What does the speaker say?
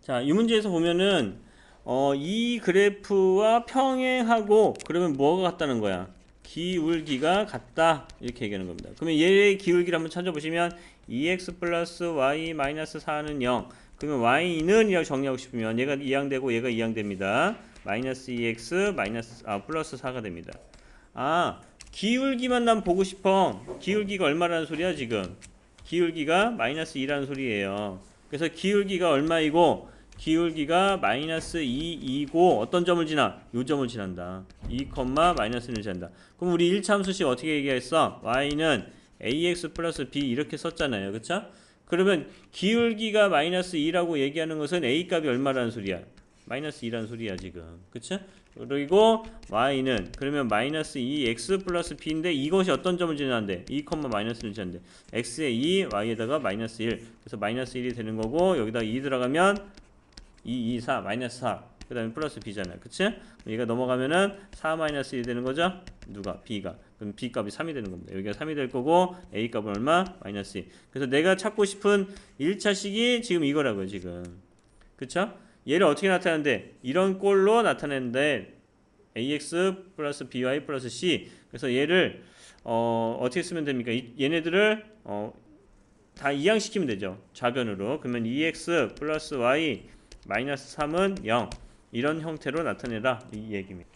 자, 이 문제에서 보면은 어, 이 그래프와 평행하고 그러면 뭐가 같다는 거야? 기울기가 같다 이렇게 얘기하는 겁니다. 그러면 얘의 기울기를 한번 찾아보시면 2x 플러스 y 마이너스 4는 0 그러면 y는 이라고 정리하고 싶으면 얘가 이항되고 얘가 이항됩니다. 마이너스 2x 마이너스 아 플러스 4가 됩니다. 아 기울기만 난 보고 싶어. 기울기가 얼마라는 소리야 지금? 기울기가 마이너스 2라는 소리예요. 그래서 기울기가 얼마이고 기울기가 마이너스 2이고 어떤 점을 지나? 요 점을 지난다. 2, 마이너스 1을 지난다. 그럼 우리 1차함수식 어떻게 얘기했어? y는 ax 플러스 b 이렇게 썼잖아요. 그쵸? 그러면 기울기가 마이너스 2라고 얘기하는 것은 a 값이 얼마라는 소리야? 마이너스 2라는 소리야 지금. 그쵸? 그리고 y는 그러면 마이너스 2x 플러스 b인데 이것이 어떤 점을 지나는데 2, 마이너스 1을 지나는데 x에 2, y에다가 마이너스 1 그래서 마이너스 1이 되는 거고 여기다 2 들어가면 2, 2, 4 마이너스 4 그 다음에 플러스 b잖아요 그치? 얘가 넘어가면은 4 마이너스 1이 되는 거죠? 누가? b가 그럼 b 값이 3이 되는 겁니다 여기가 3이 될 거고 a 값은 얼마? 마이너스 2 그래서 내가 찾고 싶은 1차식이 지금 이거라고요 지금 그쵸? 얘를 어떻게 나타내는데 이런 꼴로 나타내는데 ax 플러스 by 플러스 c 그래서 얘를 어, 어떻게 쓰면 됩니까? 이- 얘네들을 어, 다 이항시키면 되죠. 좌변으로. 그러면 2x 플러스 y 마이너스 3은 0 이런 형태로 나타내라 이 얘기입니다.